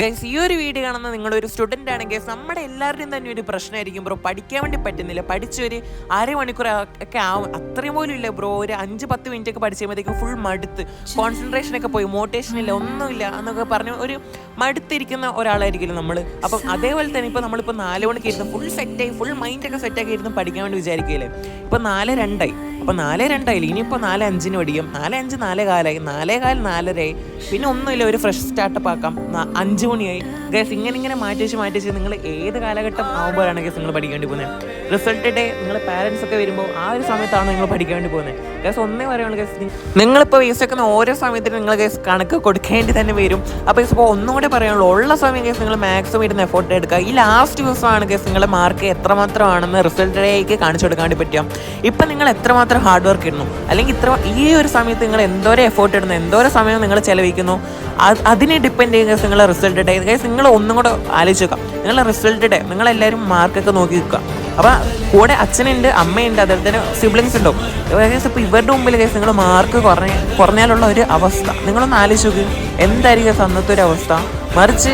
Guys ഈ ഒരു video കാണുന്ന നിങ്ങളൊരു സ്റ്റുഡന്റ് ആണെങ്കിൽ നമ്മുടെ എല്ലാവരുടെയും തന്നെ ഒരു പ്രശ്നമായിരിക്കും ബ്രോ പഠിക്കാൻ വേണ്ടി പറ്റുന്നില്ല. പഠിച്ചൊരു അരമണിക്കൂർ ഒക്കെ ആവും. അത്രയും പോലും ഇല്ല ബ്രോ ഒരു അഞ്ച് പത്ത് മിനിറ്റ് ഒക്കെ പഠിച്ച് കഴിയുമ്പോഴത്തേക്കും ഫുൾ മടുത്ത്. കോൺസെൻട്രേഷൻ ഒക്കെ പോയി. മോട്ടിവേഷൻ ഇല്ല ഒന്നുമില്ല എന്നൊക്കെ പറഞ്ഞ് ഒരു മടുത്തിരിക്കുന്ന ഒരാളായിരിക്കില്ല നമ്മൾ അപ്പം അതേപോലെ തന്നെ ഇപ്പോൾ നമ്മളിപ്പോൾ നാല് മണിക്ക് ഇരുന്ന് ഫുൾ സെറ്റായി ഫുൾ മൈൻഡൊക്കെ സെറ്റാക്കി ഇരുന്ന് പഠിക്കാൻ വേണ്ടി വിചാരിക്കുകയില്ലേ? ഇപ്പോൾ നാല് രണ്ടായി. അപ്പോൾ നാല് രണ്ടായില്ല? ഇനിയിപ്പോൾ നാല് അഞ്ചിന് പഠിക്കും. നാല് അഞ്ച് നാല് കാലായി. നാലേ കാൽ നാലരയായി. പിന്നെ ഒന്നുമില്ല ഒരു ഫ്രഷ് സ്റ്റാർട്ടപ്പ് ആക്കാം. അഞ്ച് മണിയായി. ഗസ് ഇങ്ങനെ ഇങ്ങനെ മാറ്റി വെച്ച് മാറ്റി വെച്ച് നിങ്ങൾ ഏത് കാലഘട്ടം ആകുമ്പോഴാണ് ഗൈസ് നിങ്ങൾ പഠിക്കാൻ വേണ്ടി പോകുന്നത് റിസൾട്ട് ഡേ നിങ്ങൾ പാരൻസ് ഒക്കെ വരുമ്പോൾ ആ ഒരു സമയത്താണ് നിങ്ങൾ പഠിക്കാൻ വേണ്ടി പോകുന്നത് ഗൈസ് ഒന്നേ പറയുള്ളൂ ഗൈസ് നിങ്ങളിപ്പോൾ വേസ്റ്റ് വെക്കുന്ന ഓരോ സമയത്തിനും നിങ്ങൾ ഗൈസ് കണക്ക് കൊടുക്കേണ്ടി തന്നെ വരും. അപ്പോൾ ഇപ്പോൾ ഒന്നുകൂടെ പറയാനുള്ളൂ ഉള്ള സമയം ഗൈസ് നിങ്ങൾ മാക്സിമം ഇരുന്ന് എഫോർട്ട് എടുക്കുക. ഈ ലാസ്റ്റ് ദിവസമാണ് ഗൈസ് നിങ്ങളുടെ മാർക്ക് എത്രമാത്രമാണെന്ന് റിസൾട്ട് ഡേക്ക് കാണിച്ചു കൊടുക്കാൻ വേണ്ടി പറ്റുക. ഇപ്പം നിങ്ങൾ എത്രമാത്രം ഹാർഡ് വർക്ക് ഇടുന്നു? അല്ലെങ്കിൽ ഇത്ര ഈ ഒരു സമയത്ത് നിങ്ങൾ എന്തോരം എഫോർട്ട് ഇടുന്നു? എന്തോരം സമയം നിങ്ങൾ ചെലവഴിക്കുന്നു? അത് അതിനെ ഡിപ്പെൻഡ് ചെയ്യുന്ന നിങ്ങളെ റിസൾട്ട് ഡേ ഗൈസ് നിങ്ങൾ ഒന്നും കൂടെ ആലോചിച്ച് നോക്കാം. നിങ്ങളെ റിസൾട്ട് ഡേ നിങ്ങളെല്ലാവരും മാർക്കൊക്കെ നോക്കി നിൽക്കുക. അപ്പോൾ കൂടെ അച്ഛനുണ്ട് അമ്മയുണ്ട് അതുപോലെ തന്നെ സിബ്ലിങ്സ് ഉണ്ടോ ഏകദേശം ഇപ്പോൾ ഇവരുടെ മുമ്പിൽ കേസ് നിങ്ങൾ മാർക്ക് കുറഞ്ഞ കുറഞ്ഞാലുള്ള ഒരു അവസ്ഥ. നിങ്ങളൊന്ന് ആലോചിച്ച് നോക്ക്. എന്തായിരിക്കും അന്നത്തെ ഒരു അവസ്ഥ? മറിച്ച്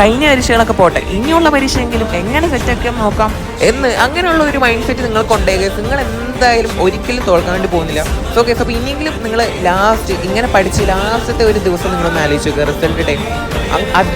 കഴിഞ്ഞ പരീക്ഷകളൊക്കെ പോട്ടെ. ഇനിയുള്ള പരീക്ഷയെങ്കിലും എങ്ങനെ സെറ്റാക്കാൻ നോക്കാം എന്ന് അങ്ങനെയുള്ള ഒരു മൈൻഡ് സെറ്റ് നിങ്ങൾ ഉണ്ടെങ്കിൽ നിങ്ങൾ എന്തായാലും ഒരിക്കലും തോൽക്കാൻ വേണ്ടി പോകുന്നില്ല. സോ കേസ് അപ്പോൾ ഇനിയെങ്കിലും നിങ്ങൾ ലാസ്റ്റ് ഇങ്ങനെ പഠിച്ച് ലാസ്റ്റത്തെ ഒരു ദിവസം നിങ്ങളൊന്ന് ആലോചിച്ച് നോക്കുക റിസൾട്ട് ടൈം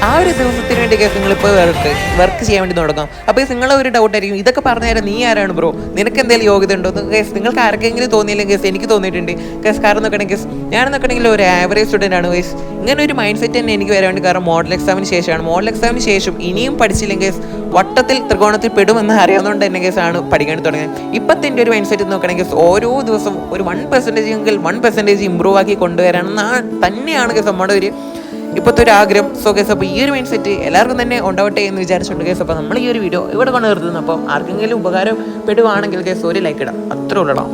ആ ഒരു ദിവസത്തിന് വേണ്ടിയൊക്കെ നിങ്ങൾ നിങ്ങളിപ്പോൾ വർക്ക് വർക്ക് ചെയ്യാൻ വേണ്ടി തുടങ്ങാം. അപ്പോൾ നിങ്ങളെ ഒരു ഡൗട്ട് ആയിരിക്കും. ഇതൊക്കെ പറഞ്ഞു തരാം നീ ആരാണ് ബ്രോ നിനക്ക് എന്തെങ്കിലും യോഗ്യത ഉണ്ടോ? എന്ന് കേസ് നിങ്ങൾക്ക് ആർക്കെങ്കിലും തോന്നിയില്ലെങ്കിൽ കേസ് എനിക്ക് തോന്നിയിട്ടുണ്ട്. കേസ് കാരണം നോക്കണമെങ്കിൽ കേസ് ഞാൻ നോക്കണമെങ്കിൽ ഒരു ആവറേജ് സ്റ്റുഡന്റ് ആണ് കേസ് ഇങ്ങനെ ഒരു മൈൻഡ് സെറ്റ് തന്നെ എനിക്ക് വരാൻ വേണ്ടി കാരണം മോഡൽ എക്സാമിന് ശേഷമാണ്. മോഡൽ എക്സാമിന് ശേഷം ഇനിയും പഠിച്ചില്ലെങ്കിൽ വട്ടത്തിൽ ത്രികോണത്തിൽ പെടുമെന്ന് അറിയാവുന്നതുകൊണ്ട് തന്നെ കേസാണ് പഠിക്കാൻ തുടങ്ങിയത്. ഇപ്പോഴത്തെ എന്റെ ഒരു മൈൻഡ് സെറ്റ് നോക്കണമെങ്കിൽ ഓരോ ദിവസം ഒരു വൺ പെർസെന്റേജ് എങ്കിൽ വൺ പെർസെന്റേജ് ഇമ്പ്രൂവ് ആക്കി കൊണ്ടുവരാൻ തന്നെയാണ് കേസ് നമ്മുടെ ഒരു ഇപ്പോഴത്തെ ഒരു ആഗ്രഹം സോ കേസ് അപ്പോൾ ഈ ഒരു മൈൻഡ് സെറ്റ് എല്ലാവർക്കും തന്നെ ഉണ്ടാവട്ടെ എന്ന് വിചാരിച്ചുണ്ട് കേസ് അപ്പോൾ നമ്മൾ ഈ ഒരു വീഡിയോ ഇവിടെ കൊണ്ട് നിർത്തുന്നു അപ്പോൾ ആർക്കെങ്കിലും ഉപകാരപ്പെടുവാണെങ്കിൽ കേസ് ഒരു ലൈക്ക് ഇടാം. അത്രേ ഉള്ളടാം